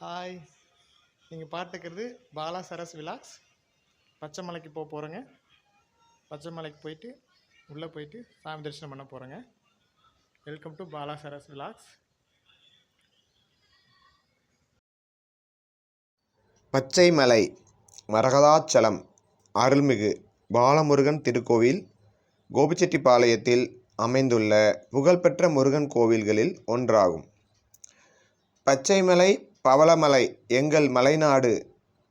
Hi நீங்கள் பார்த்துக்கிறது Bala Saras vlogs. பச்சை மலைக்கு போக போகிறோங்க பச்சை மலைக்கு போயிட்டு உள்ளே போயிட்டு சாமி தரிசனம் பண்ண போகிறோங்க welcome to Bala Saras vlogs. Pachaimalai Maragathachalam அருள்மிகு பாலமுருகன் திருக்கோவில் கோபிச்செட்டிப்பாளையத்தில் அமைந்துள்ள புகழ்பெற்ற முருகன் கோவில்களில் ஒன்றாகும். பச்சைமலை பவளமலை எங்கள் மலைநாடு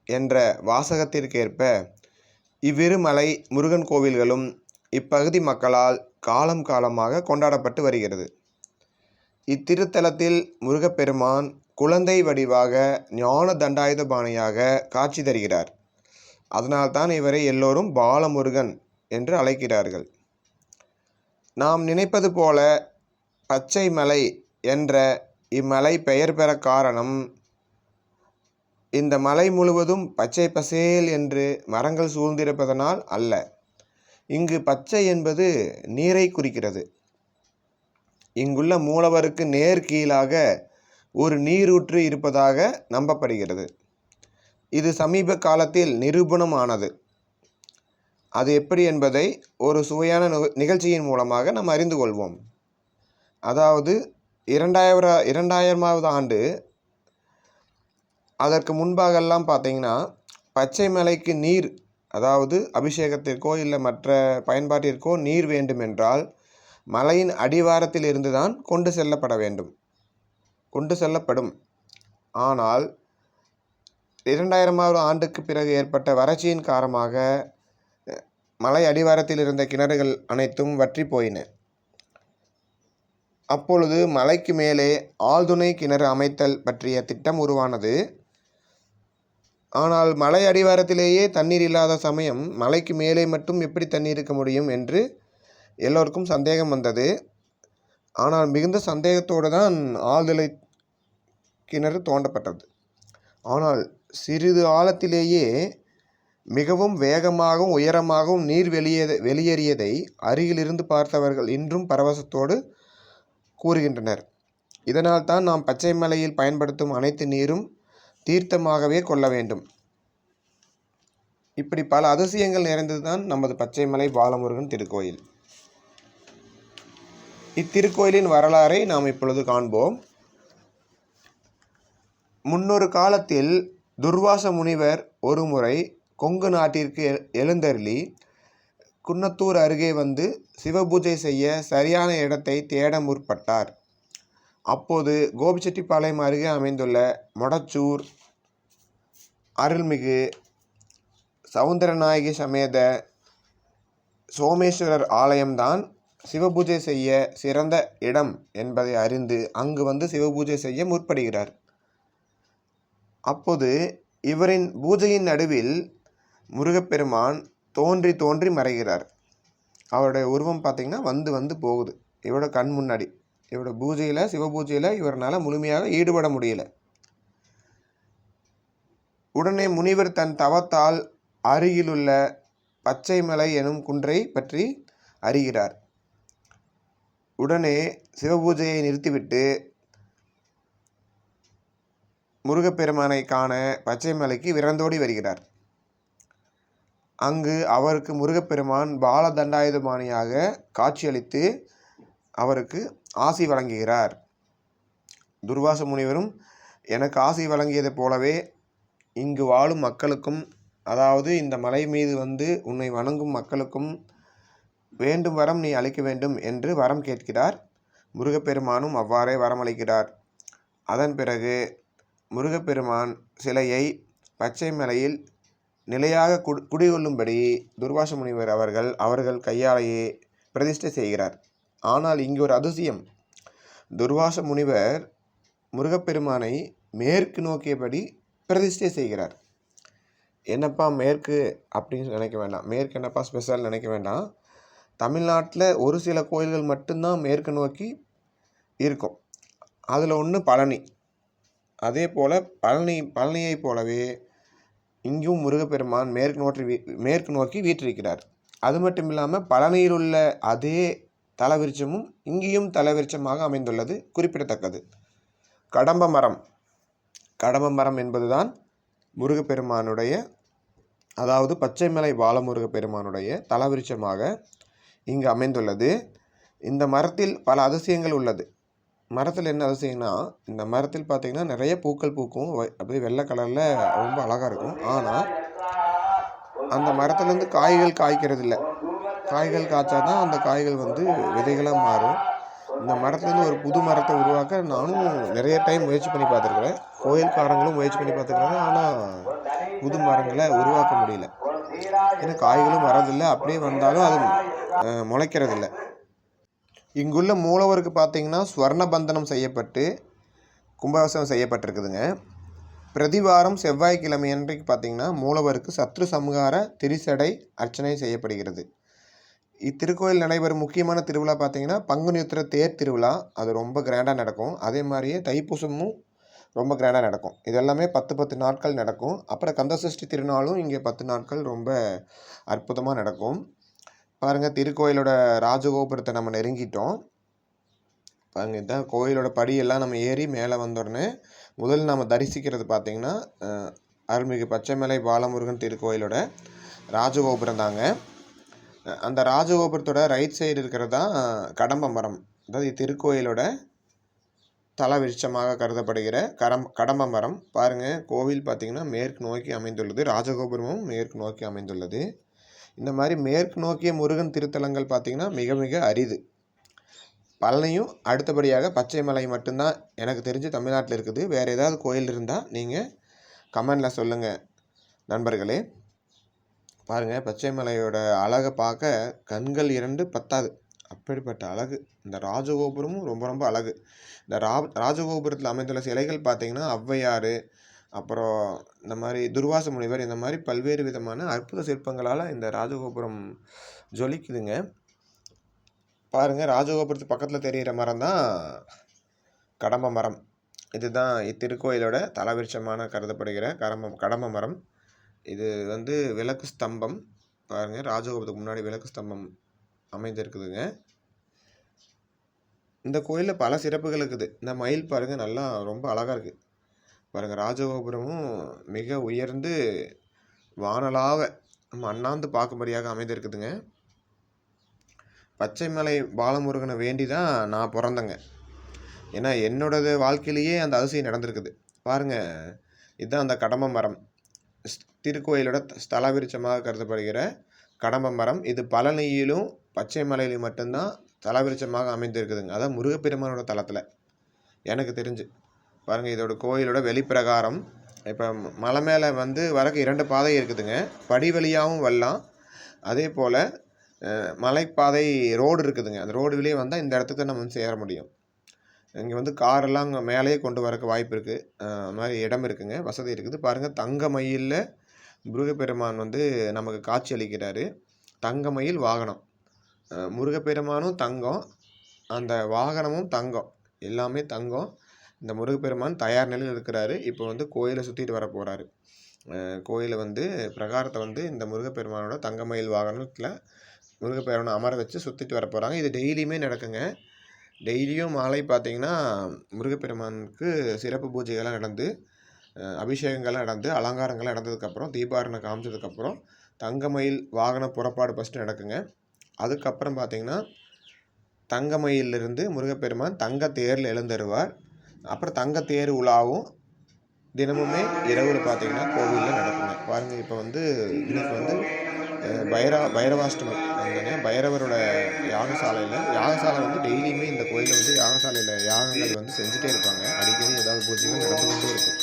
என்ற வாசகத்திற்கேற்ப இவ்விரு மலை முருகன் கோவில்களும் இப்பகுதி மக்களால் காலம் காலமாக கொண்டாடப்பட்டு வருகிறது. இத்திருத்தலத்தில் முருகப்பெருமான் குழந்தை வடிவாக ஞான தண்டாயுதபாணியாக காட்சி தருகிறார். அதனால்தான் இவரை எல்லோரும் பாலமுருகன் என்று அழைக்கிறார்கள். நாம் நினைப்பது போல பச்சை மலை என்ற இம்மலை பெயர் பெற காரணம் இந்த மலை முழுவதும் பச்சை பசேல் என்று மரங்கள் சூழ்ந்திருப்பதனால் அல்ல. இங்கு பச்சை என்பது நீரை குறிக்கிறது. இங்குள்ள மூலவருக்கு நேர் கீழாக ஒரு நீரூற்று இருப்பதாக நம்பப்படுகிறது. இது சமீப காலத்தில் நிரூபணமானது. அது எப்படி என்பதை ஒரு சுவையான நிகழ்ச்சியின் மூலமாக நாம் அறிந்து கொள்வோம். அதாவது இரண்டாயிர இரண்டாயிரமாவது ஆண்டு அதற்கு முன்பாகெல்லாம் பார்த்தீங்கன்னா பச்சை மலைக்கு நீர் அதாவது அபிஷேகத்திற்கோ இல்லை மற்ற பயன்பாட்டிற்கோ நீர் வேண்டுமென்றால் மலையின் அடிவாரத்தில் இருந்து தான் கொண்டு செல்லப்பட வேண்டும். கொண்டு செல்லப்படும். ஆனால் இரண்டாயிரமாவது ஆண்டுக்கு பிறகு ஏற்பட்ட வறட்சியின் காரணமாக மலை அடிவாரத்தில் இருந்த கிணறுகள் அனைத்தும் வற்றி போயின. அப்பொழுது மலைக்கு மேலே ஆழ்துணை கிணறு அமைத்தல் பற்றிய திட்டம் உருவானது. ஆனால் மலை அடிவாரத்திலேயே தண்ணீர் இல்லாத சமயம் மலைக்கு மேலே மட்டும் எப்படி தண்ணீர் இருக்க முடியும் என்று எல்லோருக்கும் சந்தேகம் வந்தது. ஆனால் மிகுந்த சந்தேகத்தோடு தான் ஆழ்துளை கிணறு தோண்டப்பட்டது. ஆனால் சிறிது ஆழத்திலேயே மிகவும் வேகமாகவும் உயரமாகவும் நீர் வெளியே வெளியேறியதை அருகிலிருந்து பார்த்தவர்கள் இன்றும் பரவசத்தோடு கூறுகின்றனர். இதனால் தான் நாம் பச்சை மலையில் பயன்படுத்தும் அனைத்து நீரும் தீர்த்தமாகவே கொள்ள வேண்டும். இப்படி பல அதிசயங்கள் நிறைந்தது தான் நமது பச்சைமலை பாலமுருகன் திருக்கோயில். இத்திருக்கோயிலின் வரலாறை நாம் இப்பொழுது காண்போம். முன்னொரு காலத்தில் துர்வாச முனிவர் ஒருமுறை கொங்கு நாட்டிற்கு எ- எழுந்தருளி குன்னத்தூர் அருகே வந்து சிவபூஜை செய்ய சரியான இடத்தை தேட முற்பட்டார். அப்போது கோபிச்செட்டிப்பாளையம் அருகே அமைந்துள்ள மொடச்சூர் அருள்மிகு சவுந்தரநாயகி சமேத சோமேஸ்வரர் ஆலயம்தான் சிவபூஜை செய்ய சிறந்த இடம் என்பதை அறிந்து அங்கு வந்து சிவபூஜை செய்ய முற்படுகிறார். அப்போது இவரின் பூஜையின் நடுவில் முருகப்பெருமான் தோன்றி தோன்றி மறைகிறார். அவருடைய உருவம் பார்த்திங்கன்னா வந்து வந்து போகுது. இவரோட கண் முன்னாடி. இவரோட பூஜையில் சிவபூஜையில் இவரனால் முழுமையாக ஈடுபட முடியல. உடனே முனிவர் தன் தவத்தால் அருகிலுள்ள பச்சைமலை எனும் குன்றை பற்றி அறிகிறார். உடனே சிவபூஜையை நிறுத்திவிட்டு முருகப்பெருமானை காண பச்சைமலைக்கு விரந்தோடி வருகிறார். அங்கு அவருக்கு முருகப்பெருமான் பாலதண்டாயுதபாணியாக காட்சியளித்து அவருக்கு ஆசி வழங்குகிறார். துர்வாச முனிவரும் எனக்கு ஆசி வழங்கியது போலவே இங்கு வாழும் மக்களுக்கும் அதாவது இந்த மலை மீது வந்து உன்னை வணங்கும் மக்களுக்கும் வேண்டும் வரம் நீ அளிக்க வேண்டும் என்று வரம் கேட்கிறார். முருகப்பெருமானும் அவ்வாறே வரமளிக்கிறார். அதன் பிறகு முருகப்பெருமான் சிலையை பச்சை மலையில் நிலையாக குடி குடிகொள்ளும்படி துர்வாச முனிவர் அவர்கள் அவர்கள் கையாலேயே பிரதிஷ்டை செய்கிறார். ஆனால் இங்கு ஒரு அதிசயம். துர்வாச முனிவர் முருகப்பெருமானை மேற்கு நோக்கியபடி பிரதிஷ்டை செய்கிறார். என்னப்பா மேற்கு அப்படின்னு நினைக்க வேண்டாம். மேற்கு என்னப்பா ஸ்பெஷல் நினைக்க வேண்டாம். தமிழ்நாட்டில் ஒரு சில கோயில்கள் மட்டும்தான் மேற்கு நோக்கி இருக்கும். அதில் ஒன்று பழனி. அதே போல் பழனி பழனியைப் போலவே இங்கும் முருகப்பெருமான் மேற்கு நோக்கி வீ மேற்கு நோக்கி வீற்றிருக்கிறார். அது மட்டும் இல்லாமல் பழனியில் உள்ள அதே தலவிருச்சமும் இங்கேயும் தலவிருச்சமாக அமைந்துள்ளது குறிப்பிடத்தக்கது. கடம்ப மரம் கடம்ப மரம் என்பதுதான் முருகப்பெருமானுடைய அதாவது பச்சைமலை பாலமுருக பெருமானுடைய தலவிருச்சமாக இங்கு அமைந்துள்ளது. இந்த மரத்தில் பல அதிசயங்கள் உள்ளது. மரத்தில் என்ன அதிசயம்னா இந்த மரத்தில் பார்த்தீங்கன்னா நிறைய பூக்கள் பூக்கும். வை- அப்படியே வெள்ளை கலரில் ரொம்ப அழகாக இருக்கும். ஆனால் அந்த மரத்துலேருந்து காய்கள் காய்க்கிறது இல்லை காய்கள் காய்ச்சா தான் அந்த காய்கள் வந்து விதைகளாக மாறும். இந்த மரத்துலேருந்து ஒரு புது மரத்தை உருவாக்க நானும் நிறைய டைம் முயற்சி பண்ணி பார்த்துருக்குறேன். கோயில்காரங்களும் முயற்சி பண்ணி பார்த்துருக்குறாங்க. ஆனால் புது மரங்களை உருவாக்க முடியல. ஏன்னா காய்களும் வரதில்லை அப்படியே வந்தாலும் அது முளைக்கிறதில்ல. இங்குள்ள மூலவருக்கு பார்த்தீங்கன்னா ஸ்வர்ணபந்தனம் செய்யப்பட்டு கும்பாபிஷேகம் செய்யப்பட்டிருக்குதுங்க. பிரதிவாரம் செவ்வாய்க்கிழமை அன்றைக்கு பார்த்தீங்கன்னா மூலவருக்கு சத்ரு சம்ஹார திரிசடை அர்ச்சனை செய்யப்படுகிறது. இத்திருக்கோயில் நடைபெறும் முக்கியமான திருவிழா பார்த்தீங்கன்னா பங்குனி உத்திர தேர் திருவிழா. அது ரொம்ப கிராண்டாக நடக்கும். அதே மாதிரியே தைப்பூசமும் ரொம்ப கிராண்டாக நடக்கும். இதெல்லாமே பத்து பத்து நாட்கள் நடக்கும். அப்புறம் கந்தசஷ்டி திருநாளும் இங்கே பத்து நாட்கள் ரொம்ப அற்புதமாக நடக்கும். பாருங்கள் திருக்கோயிலோட ராஜகோபுரத்தை நம்ம நெருங்கிட்டோம். பாருங்க இதுதான் கோயிலோட படியெல்லாம் நம்ம ஏறி மேலே வந்தோடனே முதல் நம்ம தரிசிக்கிறது பார்த்திங்கன்னா அருள்மிகு பச்சைமலை பாலமுருகன் திருக்கோயிலோட ராஜகோபுரம் தாங்க. அந்த ராஜகோபுரத்தோட ரைட் சைடு இருக்கிறது தான் கடம்ப மரம். அதாவது திருக்கோயிலோட தல விருட்சமாக கருதப்படுகிற கரம் கடம்ப மரம். பாருங்கள் கோவில் பார்த்தீங்கன்னா மேற்கு நோக்கி அமைந்துள்ளது. ராஜகோபுரமும் மேற்கு நோக்கி அமைந்துள்ளது. இந்த மாதிரி மேற்கு நோக்கிய முருகன் திருத்தலங்கள் பார்த்தீங்கன்னா மிக மிக அரிது. பழனியும் அடுத்தபடியாக பச்சை மலை மட்டும்தான் எனக்கு தெரிஞ்சு தமிழ்நாட்டில் இருக்குது. வேறு ஏதாவது கோயில் இருந்தால் நீங்கள் கமெண்டில் சொல்லுங்கள் நண்பர்களே. பாருங்கள் பச்சை மலையோட அழகை பார்க்க கண்கள் இரண்டு பத்தாது. அப்படிப்பட்ட அழகு. இந்த ராஜகோபுரமும் ரொம்ப ரொம்ப அழகு. இந்த ரா ராஜகோபுரத்தில் அமைந்துள்ள சிலைகள் பார்த்தீங்கன்னா ஔவையார் அப்புறம் இந்த மாதிரி துர்வாச முனிவர் இந்த மாதிரி பல்வேறு விதமான அற்புத சிற்பங்களால் இந்த ராஜகோபுரம் ஜொலிக்குதுங்க. பாருங்கள் ராஜகோபுரத்து பக்கத்தில் தெரிகிற மரம் தான் கடம்ப மரம். இதுதான் இத்திருக்கோயிலோட தலவிருட்சமான கருதப்படுகிற கடம்ப கடம்ப மரம். இது வந்து விளக்கு ஸ்தம்பம். பாருங்கள் ராஜகோபுரத்துக்கு முன்னாடி விளக்கு ஸ்தம்பம் அமைந்திருக்குதுங்க. இந்த கோயிலில் பல சிறப்புகள் இருக்குது. இந்த மயில் பாருங்கள் நல்லா ரொம்ப அழகாக இருக்குது பாருங்கள் ராஜகோபுரமும் மிக உயர்ந்து வானலாக நம்ம அண்ணாந்து பார்க்கும்படியாக அமைந்திருக்குதுங்க. பச்சைமலை பாலமுருகனை வேண்டி தான் நான் பிறந்தேங்க. ஏன்னா என்னோடது வாழ்க்கையிலேயே அந்த அதிசயம் நடந்திருக்குது. பாருங்கள் இதுதான் அந்த கடம்ப மரம். திருக்கோயிலோட ஸ்தல விருட்சமாக கருதப்படுகிற கடம்ப மரம் இது பழனியிலும் பச்சை மலையிலும் மட்டும்தான் தலவிருட்சமாக அமைந்திருக்குதுங்க. அதான் முருகப்பெருமானோட தலத்தில். எனக்கு தெரிஞ்சு. பாருங்கள் இதோட கோயிலோட வெளிப்பிரகாரம். இப்போ மலை மேலே வந்து வரக்கு இரண்டு பாதை இருக்குதுங்க. படி வழியாகவும் வரலாம். அதே போல் மலைப்பாதை ரோடு இருக்குதுங்க. அந்த ரோடு வழியே வந்தால் இந்த இடத்துக்கு நம்ம வந்து சேர முடியும். இங்கே வந்து காரெல்லாம் அங்கே மேலேயே கொண்டு வரக்கு வாய்ப்பு இருக்குது அது மாதிரி இடம் இருக்குங்க. வசதி இருக்குது. பாருங்கள் தங்க மயிலில் முருகப்பெருமான் வந்து நமக்கு காட்சி அளிக்கிறாரு. தங்க மயில் வாகனம். முருகப்பெருமானும் தங்கம். அந்த வாகனமும் தங்கம். எல்லாமே தங்கம். இந்த முருகப்பெருமான் தயார் நிலையில் இருக்கிறாரு. இப்போ வந்து கோயிலை சுற்றிட்டு வர போகிறாரு கோயிலை வந்து பிரகாரத்தை வந்து இந்த முருகப்பெருமானோட தங்கமயில் வாகனத்தில் முருகப்பெருமானை அமர வச்சு சுற்றிட்டு வர போகிறாங்க இது டெய்லியுமே நடக்குங்க. டெய்லியும் மாலை பார்த்தீங்கன்னா முருகப்பெருமானுக்கு சிறப்பு பூஜைகள்லாம் நடந்து அபிஷேகங்கள்லாம் நடந்து அலங்காரங்கள்லாம் நடந்ததுக்கப்புறம் தீபாரணை காமிச்சதுக்கப்புறம் தங்கமயில் வாகன புறப்பாடு ஃபஸ்ட்டு நடக்குங்க. அதுக்கப்புறம் பார்த்தீங்கன்னா தங்கமயிலிருந்து முருகப்பெருமான் தங்க தேரில் எழுந்தருவார். அப்புறம் தங்க தேர் உலாவும் தினமுமே இரவில் பார்த்திங்கன்னா கோவிலில் நடக்குங்க. பாருங்கள் இப்போ வந்து இன்னைக்கு வந்து பைரா பைரவாஷ்டமி. அந்த பைரவரோட யாகசாலையில். யாகசாலை வந்து டெய்லியுமே இந்த கோயிலில் வந்து யாகசாலையில் யாகங்கள் வந்து செஞ்சுட்டே இருப்பாங்க. அடிக்கடி ஏதாவது பூஜைகள் நடந்து கொண்டே இருக்கும்.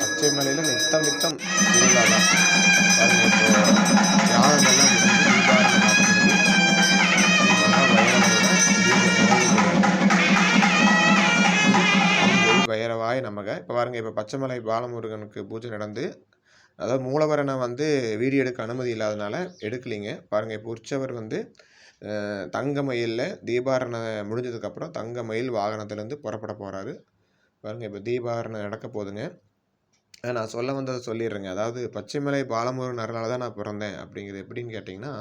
பச்சை மலையில் நித்தம் நித்தம் திருவிழா தான் பாருங்க இப்போ யாகங்கள்லாம் பைரவாய் நமக. இப்போ பாருங்கள் இப்போ பச்சைமலை பாலமுருகனுக்கு பூஜை நடந்து அதாவது மூலவரனை வந்து வீடியோ எடுக்க அனுமதி இல்லாதனால எடுக்கலைங்க. பாருங்கள் இப்போ உற்சவர் வந்து தங்க மயிலில் தீபாரணம் முடிஞ்சதுக்கப்புறம் தங்க மயில் வாகனத்துலேருந்து புறப்பட போகிறாரு பாருங்கள் இப்போ தீபாரணம் நடக்க போகுதுங்க. நான் சொல்ல வந்ததை சொல்லிடுறேங்க. அதாவது பச்சைமலை பாலமுருகன் அருளால் தான் நான் பிறந்தேன். அப்படிங்கிறது எப்படின்னு கேட்டிங்கன்னா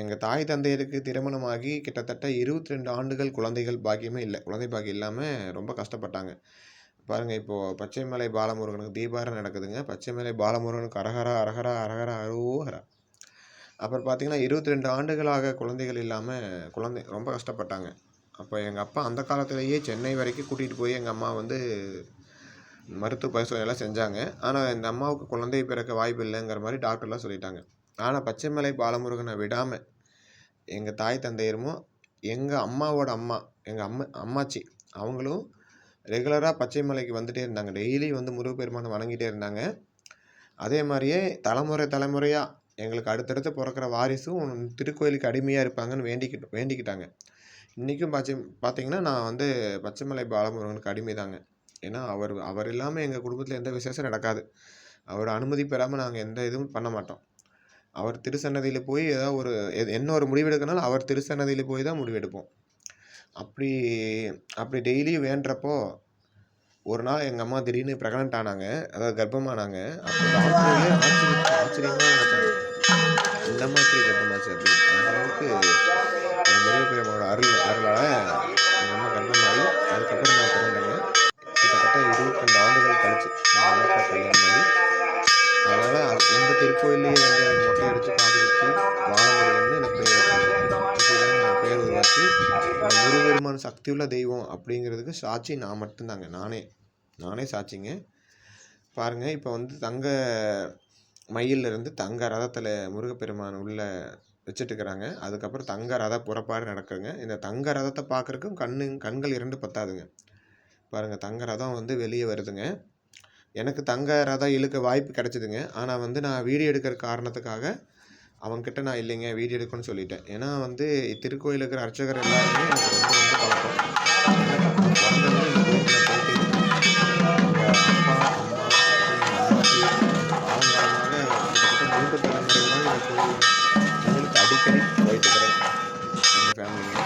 எங்கள் தாய் தந்தையருக்கு திருமணமாகி கிட்டத்தட்ட இருபத்தி ரெண்டு ஆண்டுகள் குழந்தைகள் பாக்கியமே இல்லை. குழந்தை பாக்கியம் இல்லாமல் ரொம்ப கஷ்டப்பட்டாங்க. பாருங்கள் இப்போது பச்சைமலை பாலமுருகனுக்கு தீபாரம் நடக்குதுங்க. பச்சைமலை பாலமுருகனுக்கு அரஹரா அரஹரா அரஹரா அரோஹரா அப்புறம் பார்த்திங்கன்னா இருபத்தி ரெண்டு ஆண்டுகளாக குழந்தைகள் இல்லாமல் குழந்தை ரொம்ப கஷ்டப்பட்டாங்க. அப்போ எங்கள் அப்பா அந்த காலத்திலேயே சென்னை வரைக்கும் கூட்டிகிட்டு போய் எங்கள் அம்மா வந்து மருத்துவ பரிசோதனை எல்லாம் செஞ்சாங்க. ஆனால் இந்த அம்மாவுக்கு குழந்தை பிறக்க வாய்ப்பு இல்லைங்கிற மாதிரி டாக்டர்லாம் சொல்லிட்டாங்க. ஆனால் பச்சைமலை பாலமுருகனை விடாமல் எங்கள் தாய் தந்தையருமோ எங்கள் அம்மாவோட அம்மா எங்கள் அம்மா அம்மாச்சி அவங்களும் ரெகுலராக பச்சைமலைக்கு வந்துகிட்டே இருந்தாங்க. டெய்லி வந்து முருகப்பெருமானை வணங்கிட்டே இருந்தாங்க. அதே மாதிரியே தலைமுறை தலைமுறையாக எங்களுக்கு அடுத்தடுத்து பிறக்கிற வாரிசும் திருக்கோயிலுக்கு அடிமையாக இருப்பாங்கன்னு வேண்டிக்கிட்டு வேண்டிக்கிட்டாங்க. இன்றைக்கும் பச்சை பார்த்தீங்கன்னா நான் வந்து பச்சைமலை பாலமுருகனுக்கு அடிமை தாங்க ஏன்னா அவர் அவர் இல்லாமல் எங்கள் குடும்பத்தில் எந்த விசேஷம் நடக்காது. அவர் அனுமதி பெறாமல் நாங்கள் எந்த இதுவும் பண்ண மாட்டோம். அவர் திருச்சன்னதியில் போய் ஏதாவது ஒரு என்ன ஒரு முடிவெடுக்கனாலும் அவர் திருச்சன்னதியில் போய் தான் முடிவெடுப்போம். அப்படி அப்படி டெய்லி வேண்டுறப்போ ஒரு நாள் எங்கள் அம்மா திடீர்னு ப்ரெக்னென்ட் ஆனாங்க. அதாவது கர்ப்பமானாங்க. அப்போ டாக்டர்களே ஆச்சரிய ஆச்சரியமாக நினச்சாங்க இந்த அம்மா கர்ப்பமாச்சு அப்படின்னு அந்த அளவுக்கு என் முருகப்பெருமாவோட அருள் அருளால் எங்கள் அம்மா கர்ப்பமாகி அதுக்கப்புறம் நான் பிறந்தேங்க கிட்டத்தட்ட இருபத்தி ரெண்டு ஆண்டுகள் கழிச்சு எங்கள் அம்மா கல்யாணம் பண்ணி அதனால் இந்த திருக்கோயிலேயே வந்து எனக்கு மொட்டை அடித்து காது குத்தி வாழமுருகன்னு எனக்கு பேர் வச்சாங்க இப்படிதான் நான் பேர் உருவாச்சு முருகெருமான் சக்தி உள்ள தெய்வம் அப்படிங்கிறதுக்கு சாட்சி நான் மட்டும்தாங்க. நானே. நானே சாட்சிங்க. பாருங்கள் இப்போ வந்து தங்க மயிலிருந்து இருந்து தங்க ரதத்தில் முருகப்பெருமான் உள்ள வச்சுட்டு இருக்கிறாங்க அதுக்கப்புறம் தங்க ரத புறப்பாடு நடக்குதுங்க இந்த தங்க ரதத்தை பார்க்குறக்கும் கண்ணு கண்கள் இரண்டு பத்தாதுங்க. பாருங்கள் தங்க ரதம் வந்து வெளியே வருதுங்க. எனக்கு தங்க ரதம் இழுக்க வாய்ப்பு கிடைச்சிதுங்க ஆனால் வந்து நான் வீடியோ எடுக்கிற காரணத்துக்காக அவன்கிட்ட நான் இல்லைங்க வீடியோ எடுக்கணும்னு சொல்லிட்டேன் ஏன்னா வந்து திருக்கோயில் இருக்கிற அர்ச்சகர் எல்லாருமே எனக்கு ரொம்ப ரொம்ப பழக்கம் நான் அடிக்கடி போயிட்டு இருக்கிறேன் எங்கள் ஃபேமிலிங்க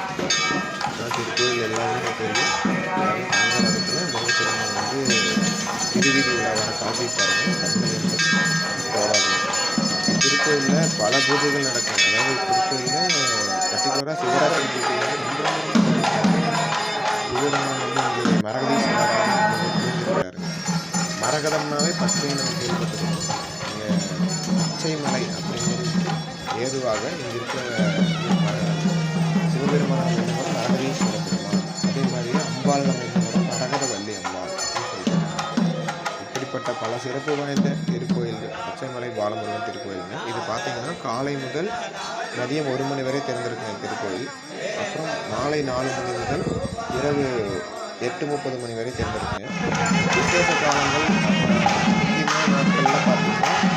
அதான் திருக்கோயில் எல்லாரும் முருகப்பெருமான் வந்து திருவீதி உலா வர திருக்கோயிலில் பல பூஜைகள் நடக்கும். அதாவது திருக்கோயிலில் பர்டிகுலராக சிவராத்திரி பூஜைகள் ரொம்ப வந்து இங்கே மரகதீஸ்வரர் இருக்காரு மரகதம்னாவே பச்சை நம்ம கேள்விப்பட்டிருக்கோம் இங்கே பச்சை மலை அப்படிங்கிறது ஏதுவாக இங்கே இருக்கிற சிறப்பு வாய்ந்த திருக்கோயில்கள் பச்சைமலை பாலமுருகன் திருக்கோயிலுங்க. இது பார்த்தீங்கன்னா காலை முதல் மதியம் ஒரு மணி வரை திறந்திருக்குங்க திருக்கோயில். அப்புறம் மாலை நாலு மணி முதல் இரவு எட்டு முப்பது மணி வரை திறந்திருக்குங்க. விசேஷ காலங்கள் முக்கியமான நாட்களில் பார்த்தீங்கன்னா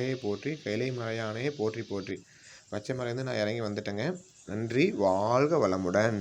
மலையே போற்றி கைலை மலையானே போற்றி போற்றி. பச்சை மலையிலேருந்து நான் இறங்கி வந்துட்டேங்க. நன்றி வாழ்க வளமுடன்.